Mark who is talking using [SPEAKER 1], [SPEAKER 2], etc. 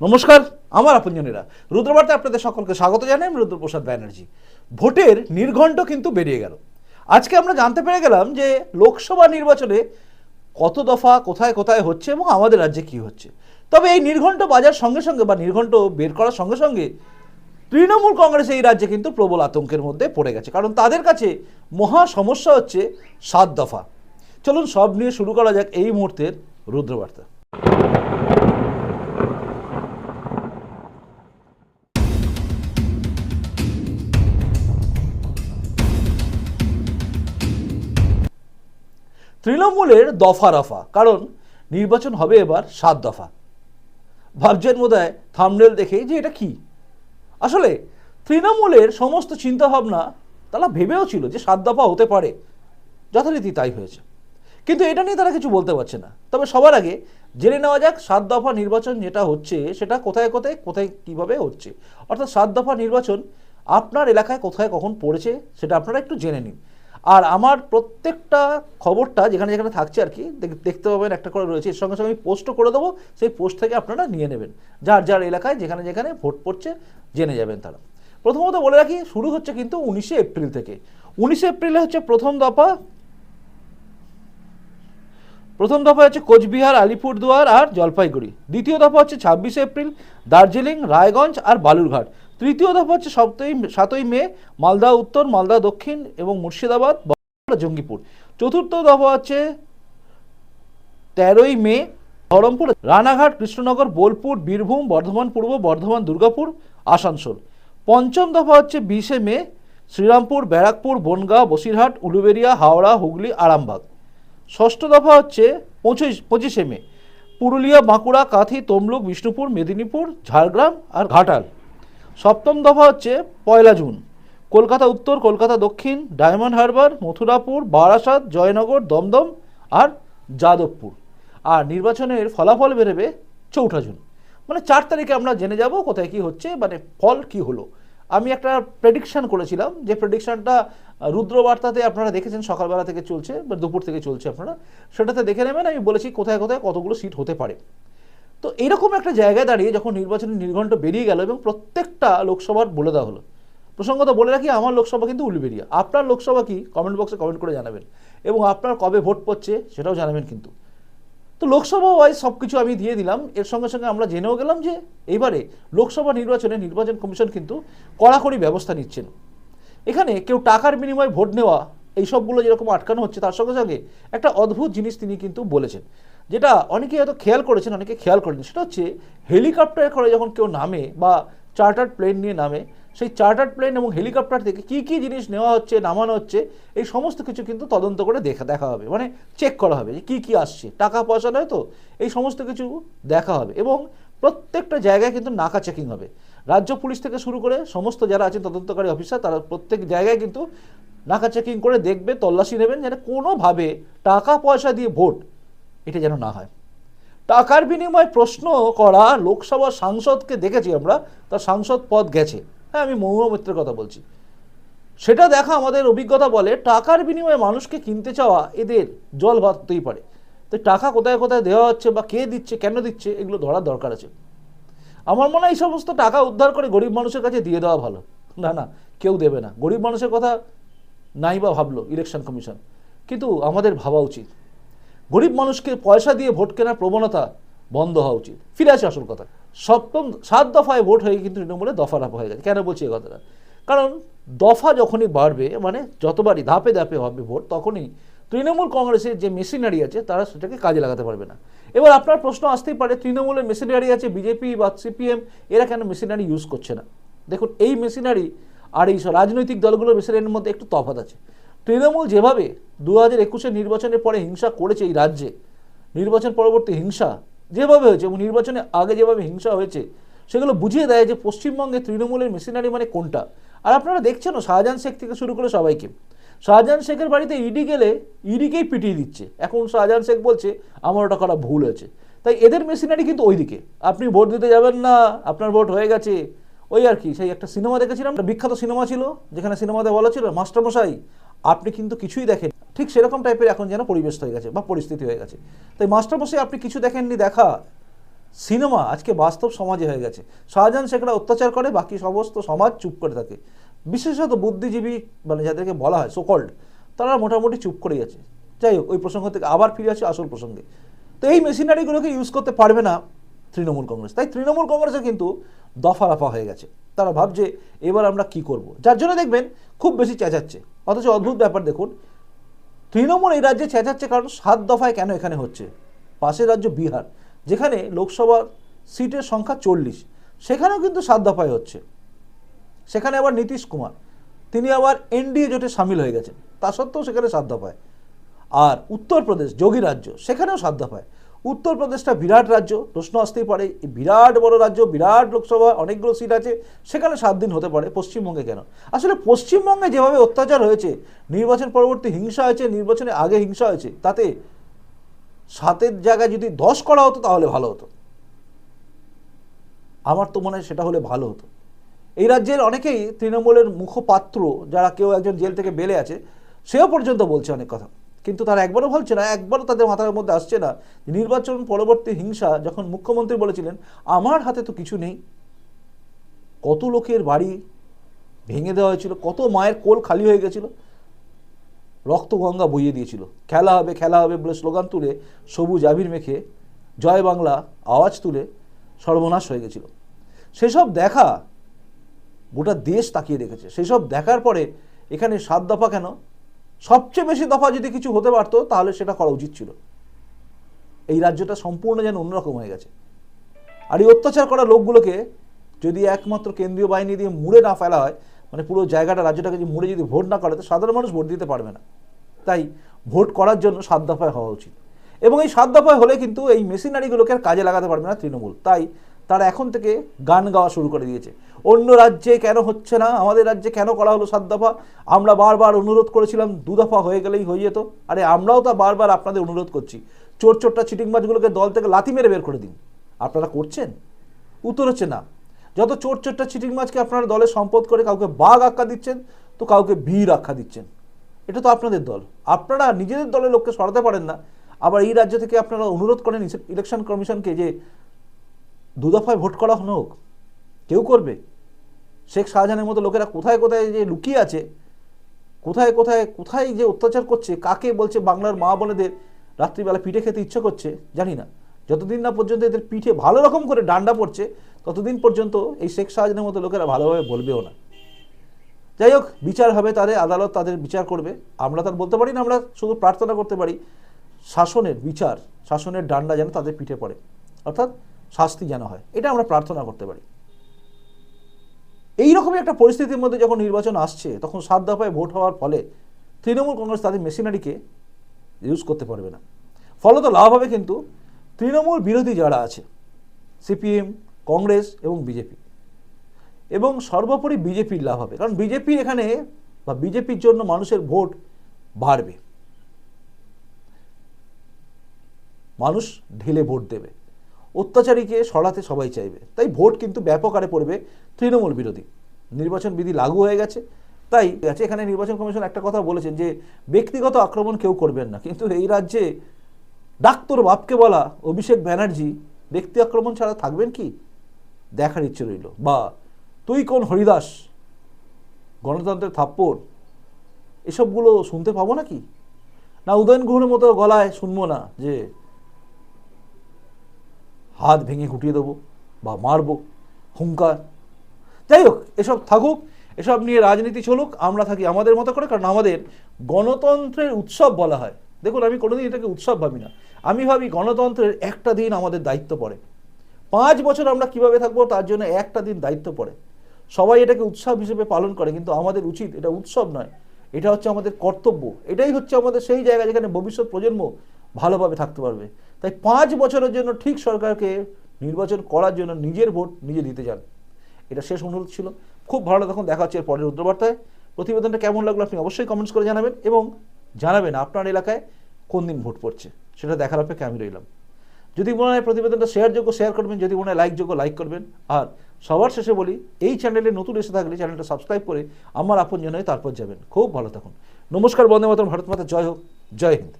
[SPEAKER 1] নমস্কার, আমার আপনজনেরা। রুদ্রবার্তায় আপনাদের সকলকে স্বাগত জানাই আমি রুদ্রপ্রসাদ ব্যানার্জি। ভোটের নির্ঘণ্ট কিন্তু বেরিয়ে গেল। আজকে আমরা জানতে পেরে গেলাম যে লোকসভা নির্বাচনে কত দফা, কোথায় কোথায় হচ্ছে এবং আমাদের রাজ্যে কি হচ্ছে। তবে এই নির্ঘণ্ট বাজার সঙ্গে সঙ্গে বা নির্ঘণ্ট বের করার সঙ্গে সঙ্গে তৃণমূল কংগ্রেস এই রাজ্যে কিন্তু প্রবল আতঙ্কের মধ্যে পড়ে গেছে। কারণ তাদের কাছে মহা সমস্যা হচ্ছে সাত দফা। চলুন সব নিয়ে শুরু করা যাক এই মুহূর্তের রুদ্রবার্তা। তৃণমূলের দফা রফা, কারণ নির্বাচন হবে এবার সাত দফা। ভাবছেন বোধ হয় থামনেল দেখে যে এটা কি? আসলে তৃণমূলের সমস্ত চিন্তাভাবনা তারা ভেবেও ছিল যে সাত দফা হতে পারে। যথারীতি তাই হয়েছে। কিন্তু এটা নিয়ে তারা কিছু বলতে পারছে না। তবে সবার আগে জেনে নেওয়া যাক সাত দফা নির্বাচন যেটা হচ্ছে, সেটা কোথায় কোথায় কোথায় কীভাবে হচ্ছে। অর্থাৎ সাত দফা নির্বাচন আপনার এলাকায় কোথায় কখন পড়েছে, সেটা আপনারা একটু জেনে নিন। আর আমার প্রত্যেকটা খবরটা যেখানে যেখানে থাকছে আর কি, দেখ- দেখতে পাবেন একটা করে রয়েছে। এর সঙ্গে সঙ্গে আমি পোস্টও করে দেবো, সেই পোস্ট থেকে আপনারা নিয়ে নেবেন। যার যার এলাকায় যেখানে যেখানে ভোট পড়ছে, জেনে যাবেন তারা। প্রথমত বলে রাখি, শুরু হচ্ছে কিন্তু উনিশে এপ্রিল থেকে। উনিশে এপ্রিলে হচ্ছে প্রথম দফা। প্রথম দফা হচ্ছে কোচবিহার, আলিপুরদুয়ার আর জলপাইগুড়ি। দ্বিতীয় দফা হচ্ছে ছাব্বিশে এপ্রিল, দার্জিলিং, রায়গঞ্জ আর বালুরঘাট। তৃতীয় দফা হচ্ছে সপ্তই সাতই মে, মালদা উত্তর, মালদা দক্ষিণ এবং মুর্শিদাবাদ জঙ্গিপুর। চতুর্থ দফা হচ্ছে তেরোই মে, বহরমপুর, রানাঘাট, কৃষ্ণনগর, বোলপুর, বীরভূম, বর্ধমান পূর্ব, বর্ধমান দুর্গাপুর, আসানসোল। পঞ্চম দফা হচ্ছে বিশে মে, শ্রীরামপুর, ব্যারাকপুর, বনগাঁ, বসিরহাট উলুবেড়িয়া হাওড়া, হুগলি, আরামবাগ। ষষ্ঠ দফা হচ্ছে পঁচিশ পঁচিশে মে, পুরুলিয়া, বাঁকুড়া, কাঁথি, তমলুক, বিষ্ণুপুর, মেদিনীপুর, ঝাড়গ্রাম আর ঘাটাল। সপ্তম দফা হচ্ছে পয়লা জুন। কলকাতা উত্তর, কলকাতা দক্ষিণ, ডায়মন্ড হারবার, মথুরাপুর, বারাসাত, জয়নগর, দমদম আর যাদবপুর। আর নির্বাচনের ফলাফল বেরোবে চৌঠা জুন। মানে চার তারিখে আমরা জেনে যাব কোথায় কি হচ্ছে মানে ফল কি হলো। আমি একটা প্রেডিকশন করেছিলাম, যে প্রেডিকশনটা রুদ্রবার্তাতে আপনারা দেখেছেন, সকালবেলা থেকে চলছে বা দুপুর থেকে চলছে আপনারা। সেটাতে দেখে নেবেন, আমি বলেছি কোথায় কোথায় কতগুলো সিট হতে পারে। তো এরকম একটা জায়গায় দাঁড়িয়ে যখন নির্বাচনের নির্ঘণ্ট বেরিয়ে গেল এবং প্রত্যেকটা লোকসভার বলে দেওয়া হলো, প্রসঙ্গত বলে রাখি আমার লোকসভা কিন্তু উলুবেরিয়া। আপনার লোকসভা কি? কমেন্ট বক্সে কমেন্ট করে জানাবেন। এবং আপনার কবে ভোট পড়ছে সেটাও জানাবেন কিন্তু। তো লোকসভা ওয়াইজ সব কিছু আমি দিয়ে দিলাম। এর সঙ্গে সঙ্গে আমরা জেনেও গেলাম যে এবারে লোকসভা নির্বাচনে নির্বাচন কমিশন কিন্তু কড়াকড়ি ব্যবস্থা নিচ্ছেন। এখানে কেউ টাকার বিনিময়ে ভোট নেওয়া, এইসবগুলো যেরকম আটকানো হচ্ছে, তার সঙ্গে সঙ্গে একটা অদ্ভুত জিনিস তিনি কিন্তু বলেছেন। যেটা অনেকে হয়তো খেয়াল করেছেন, অনেকে খেয়াল করেনি সেটা হচ্ছে হেলিকপ্টারে করে যখন কেউ নামে বা চার্টার্ড প্লেন নিয়ে নামে, সেই চার্টার্ড প্লেন এবং হেলিকপ্টার থেকে কী কী জিনিস নেওয়া হচ্ছে, নামানো হচ্ছে, এই সমস্ত কিছু কিন্তু তদন্ত করে দেখা দেখা হবে। মানে চেক করা হবে যে কী কী আসছে। টাকা পয়সা নয় তো? এই সমস্ত কিছু দেখা হবে এবং প্রত্যেকটা জায়গায় কিন্তু নাকা চেকিং হবে। রাজ্য পুলিশ থেকে শুরু করে সমস্ত যারা আছেন তদন্তকারী অফিসার, তারা প্রত্যেক জায়গায় কিন্তু নাকা চেকিং করে দেখবে, তল্লাশি নেবেন যেন কোনোভাবে টাকা পয়সা দিয়ে ভোট এটা যেন না হয়। টাকার বিনিময়ে প্রশ্ন করা লোকসভা সাংসদকে দেখেছি আমরা, তার সাংসদ পদ গেছে। হ্যাঁ আমি মহুয়া মিত্রের কথা বলছি। সেটা দেখা আমাদের অভিজ্ঞতা বলে, টাকার বিনিময়ে মানুষকে কিনতে চাওয়া এদের জল ভাবতেই পারে। তো টাকা কোথায় কোথায় দেওয়া হচ্ছে বা কে দিচ্ছে, কেন দিচ্ছে, এগুলো ধরার দরকার আছে। আমার মনে হয় এই সমস্ত টাকা উদ্ধার করে গরিব মানুষের কাছে দিয়ে দেওয়া ভালো। না না, কেউ দেবে না। গরিব মানুষের কথা নাই বা ভাবলো ইলেকশন কমিশন। কিন্তু আমাদের ভাবা উচিত। গরিব মানুষকে পয়সা দিয়ে ভোট কেনার প্রবণতা বন্ধ হওয়া উচিত। ফিরে আসে আসল কথা। সপ্তম, সাত দফায় ভোট হয়ে কিন্তু তৃণমূলে দফা রাফা হয়ে গেছে। কেন বলছি এই কথাটা? কারণ দফা যখনই বাড়বে মানে যতবারই ধাপে ধাপে হবে ভোট, তখনই তৃণমূল কংগ্রেসের যে মেশিনারি আছে, তারা সেটাকে কাজে লাগাতে পারবে না। এবার আপনার প্রশ্ন আসতেই পারে, তৃণমূলের মেশিনারি আছে, বিজেপি বা সিপিএম, এরা কেন মেশিনারি ইউজ করছে না? দেখুন, এই মেশিনারি আর এই রাজনৈতিক দলগুলোর মেশিনারির মধ্যে একটু তফাত আছে। তৃণমূল যেভাবে দু হাজার একুশের নির্বাচনের পরে হিংসা করেছে এই রাজ্যে, নির্বাচন পরবর্তী হিংসা যেভাবে হয়েছে এবং নির্বাচনে আগে যেভাবে হিংসা হয়েছে, সেগুলো বুঝিয়ে দেয় যে পশ্চিমবঙ্গে তৃণমূলের মেশিনারি মানে কোনটা। আর আপনারা দেখছেনও শাহজাহান শেখ থেকে শুরু করে সবাইকে। শাহজাহান শেখের বাড়িতে ইডি গেলে ইডিকেই পিটিয়ে দিচ্ছে। এখন শাহজাহান শেখ বলছে, আমার ওটা করা ভুল হয়েছে। তাই এদের মেশিনারি কিন্তু ওইদিকে। আপনি ভোট দিতে যাবেন না, আপনার ভোট হয়ে গেছে। ওই আর কি, সেই একটা সিনেমা দেখেছিলাম বিখ্যাত সিনেমা ছিল, যেখানে সিনেমাতে বলা ছিল, মাস্টারমশাই আপনি কিন্তু কিছুই দেখেন ঠিক সেরকম টাইপের এখন যেন পরিবেশ হয়ে গেছে বা পরিস্থিতি হয়ে গেছে। তাই মাস্টার মাস্টারমশাই আপনি কিছু দেখেননি, দেখা। সিনেমা আজকে বাস্তব সমাজে হয়ে গেছে। শাহজাহান শেখরা অত্যাচার করে, বাকি সমস্ত সমাজ চুপ করে থাকে। বিশেষত বুদ্ধিজীবী মানে যাদেরকে বলা হয় সোকল্ড তারা মোটামুটি চুপ করেই আছে যাই হোক, ওই প্রসঙ্গ থেকে আবার ফিরে আসি আসল প্রসঙ্গে। তো এই মেশিনারিগুলোকে ইউজ করতে পারবে না তৃণমূল কংগ্রেস। তাই তৃণমূল কংগ্রেসে কিন্তু দফা রফা হয়ে গেছে। তারা ভাবছে, এবার আমরা কি করব? যার জন্য দেখবেন, খুব বেশি চেঁচাচ্ছে। অথচ অদ্ভুত ব্যাপার দেখুন, তৃণমূল এই রাজ্যে চেঁচাচ্ছে কারণ সাত দফায় কেন এখানে হচ্ছে? পাশের রাজ্য বিহার, যেখানে লোকসভা সিটের সংখ্যা চল্লিশ। সেখানেও কিন্তু সাত দফায় হচ্ছে। সেখানে আবার নীতিশ কুমার। তিনি আবার এনডিএ জোটে সামিল হয়ে গেছেন। তা সত্ত্বেও সেখানে সাত দফায়। আর উত্তরপ্রদেশ, যোগী রাজ্য, সেখানেও সাত দফায়। উত্তরপ্রদেশটা বিরাট রাজ্য, প্রশ্ন আসতেই পারে বিরাট বড় রাজ্য, বিরাট লোকসভা অনেকগুলো সিট আছে, সেখানে সাত দিন হতে পারে, পশ্চিমবঙ্গে কেন? আসলে পশ্চিমবঙ্গে যেভাবে অত্যাচার হয়েছে, নির্বাচন পরবর্তী হিংসা হয়েছে নির্বাচনে আগে হিংসা হয়েছে, তাতে সাতের জায়গায় যদি দশ করা হতো, তাহলে ভালো হতো। আমার তো মনে হয় সেটা হলে ভালো হতো। এই রাজ্যের অনেকেই তৃণমূলের মুখপাত্র, যারা কেউ একজন জেল থেকে বেলে আছে, সেও পর্যন্ত বলছে অনেক কথা। কিন্তু তারা একবারও বলছে না, একবারও তাদের মাথার মধ্যে আসছে না নির্বাচন পরবর্তী হিংসা যখন মুখ্যমন্ত্রী বলেছিলেন, আমার হাতে তো কিছু নেই। কত লোকের বাড়ি ভেঙে দেওয়া হয়েছিল, কত মায়ের কোল খালি হয়ে গেছিল। রক্ত গঙ্গা বইয়ে দিয়েছিল, খেলা হবে খেলা হবে বলে স্লোগান তুলে সবুজ আবির মেখে জয় বাংলা আওয়াজ তুলে সর্বনাশ হয়ে গেছিল। সেসব দেখা গোটা দেশ তাকিয়ে রেখেছে সেসব দেখার পরে এখানে সাত দফা কেন? সবচেয়ে বেশি দফা যদি কিছু হতে পারতো, তাহলে সেটা করা উচিত ছিল। এই রাজ্যটা সম্পূর্ণ যেন অন্যরকম হয়ে গেছে। আর এই অত্যাচার করা লোকগুলোকে যদি একমাত্র কেন্দ্রীয় বাহিনী দিয়ে মুড়ে না ফেলা হয় মানে পুরো জায়গাটা, রাজ্যটাকে যদি মুড়ে যদি ভোট না করে, তো সাধারণ মানুষ ভোট দিতে পারবে না। তাই ভোট করার জন্য সাত দফায় হওয়া উচিত। এবং এই সাত দফায় হলে কিন্তু এই মেশিনারিগুলোকে আর কাজে লাগাতে পারবে না তৃণমূল। তাই তারা এখন থেকে গান গাওয়া শুরু করে দিয়েছে। অন্য রাজ্যে কেন হচ্ছে না? আমাদের রাজ্যে কেন করা হলো সাত দফা? আমরা বারবার অনুরোধ করেছিলাম, দু দফা হয়ে গেলেই হয়ে যেত। আরে আমরাও তা বারবার আপনাদের অনুরোধ করছি। চোর চোরটা চিটিংবাজগুলোকে দল থেকে লাথি মেরে বের করে দিন। আপনারা করছেন? উত্তর হচ্ছে না। যত চোর চোরটা চিটিং মাছকে আপনারা দলে সম্পদ করে কাউকে বাঘ আখ্যা দিচ্ছেন, তো কাউকে বীর আখ্যা দিচ্ছেন। এটা তো আপনাদের দল। আপনারা নিজেদের দলের লোককে সরাতে পারেন না। আবার এই রাজ্য থেকে আপনারা অনুরোধ করেন ইলেকশন কমিশনকে যে দু দফায় ভোট করা হোক, কেউ করবে। শেখ শাহজাহানের মতো লোকেরা কোথায় কোথায় যে লুকিয়ে আছে, কোথায় কোথায় কোথায় যে অত্যাচার করছে, কাকে বলছে বাংলার মা বোনেদের রাত্রিবেলা পিঠে খেতে ইচ্ছে করছে, জানি না। যতদিন না পর্যন্ত এদের পিঠে ভালো রকম করে ডান্ডা পড়ছে, ততদিন পর্যন্ত এই শেখ শাহজাহানের মতো লোকেরা ভালোভাবে বলবেও না। যাই হোক, বিচার হবে তাদের, আদালত তাদের বিচার করবে। আমরা তার বলতে পারি না, আমরা শুধু প্রার্থনা করতে পারি, শাসনের বিচার, শাসনের ডান্ডা যেন তাদের পিঠে পড়ে। অর্থাৎ শাস্তি যেন হয়। এটা আমরা প্রার্থনা করতে পারি। এই রকমই একটা পরিস্থিতির মধ্যে যখন নির্বাচন আসছে, তখন সাত দফায় ভোট হওয়ার ফলে তৃণমূল কংগ্রেস তাদের মেশিনারিকে ইউজ করতে পারবে না। ফলত লাভ হবে কিন্তু তৃণমূল বিরোধী যারা আছে, সিপিএম, কংগ্রেস এবং বিজেপি। এবং সর্বোপরি বিজেপির লাভ হবে। কারণ বিজেপি এখানে বা বিজেপির জন্য মানুষের ভোট বাড়বে। মানুষ ঢেলে ভোট দেবে। অত্যাচারীকে সরাতে সবাই চাইবে। তাই ভোট কিন্তু ব্যাপক আরে পড়বে তৃণমূল বিরোধী। নির্বাচন বিধি লাগু হয়ে গেছে। তাই আছে, এখানে নির্বাচন কমিশন একটা কথা বলেছেন যে, ব্যক্তিগত আক্রমণ কেউ করবেন না। কিন্তু এই রাজ্যে ডাক্তার বাপকে বলা অভিষেক ব্যানার্জি ব্যক্তি আক্রমণ ছাড়া থাকবেন কি? দেখার ইচ্ছে রইল। বা তুই কোন হরিদাস, গণতন্ত্রের থাপ্পড়, এসবগুলো শুনতে পাবো নাকি? না, উদয়ন মতো গলায় শুনব না যে হাত ভেঙে গুটিয়ে দেবো বা মারবো, হুঙ্কার। যাই হোক, এসব থাকুক, এসব নিয়ে রাজনীতি চলুক, আমরা থাকি আমাদের মতো করে, কারণ আমাদের গণতন্ত্রের উৎসব বলা হয়। দেখুন, আমি কোনোদিন এটাকে উৎসব ভাবি না। আমি ভাবি গণতন্ত্রের একটা দিন আমাদের দায়িত্ব পড়ে। পাঁচ বছর আমরা কীভাবে থাকব, তার জন্য একটা দিন দায়িত্ব পড়ে। সবাই এটাকে উৎসব হিসেবে পালন করে, কিন্তু আমাদের উচিত, এটা উৎসব নয়, এটা হচ্ছে আমাদের কর্তব্য, এটাই হচ্ছে আমাদের সেই জায়গা যেখানে ভবিষ্যৎ প্রজন্ম ভালোভাবে থাকতে পারবে। তাই পাঁচ বছরের জন্য ঠিক সরকারকে নির্বাচন করার জন্য নিজের ভোট নিজে দিতে যান এটা শেষ অনুরোধ ছিল। খুব ভালো তখন দেখা হচ্ছে এর পরের রুদ্রবার্তায় প্রতিবেদনটা কেমন লাগল আপনি অবশ্যই কমেন্টস করে জানাবেন এবং জানাবেন আপনার এলাকায় কোন দিন ভোট পড়ছে। সেটা দেখার অপেক্ষা আমি রইলাম। যদি মনে হয় প্রতিবেদনটা শেয়ারযোগ্য শেয়ার করবেন। যদি মনে হয় লাইকযোগ্য লাইক করবেন। আর সবার শেষে বলি, এই চ্যানেলে নতুন এসে থাকলে চ্যানেলটা সাবস্ক্রাইব করে আমার আপন হয়ে তারপর যাবেন। খুব ভালো থাকুন। নমস্কার, বন্দে মাতরম, ভারত মাতা, জয় হোক, জয় হিন্দ।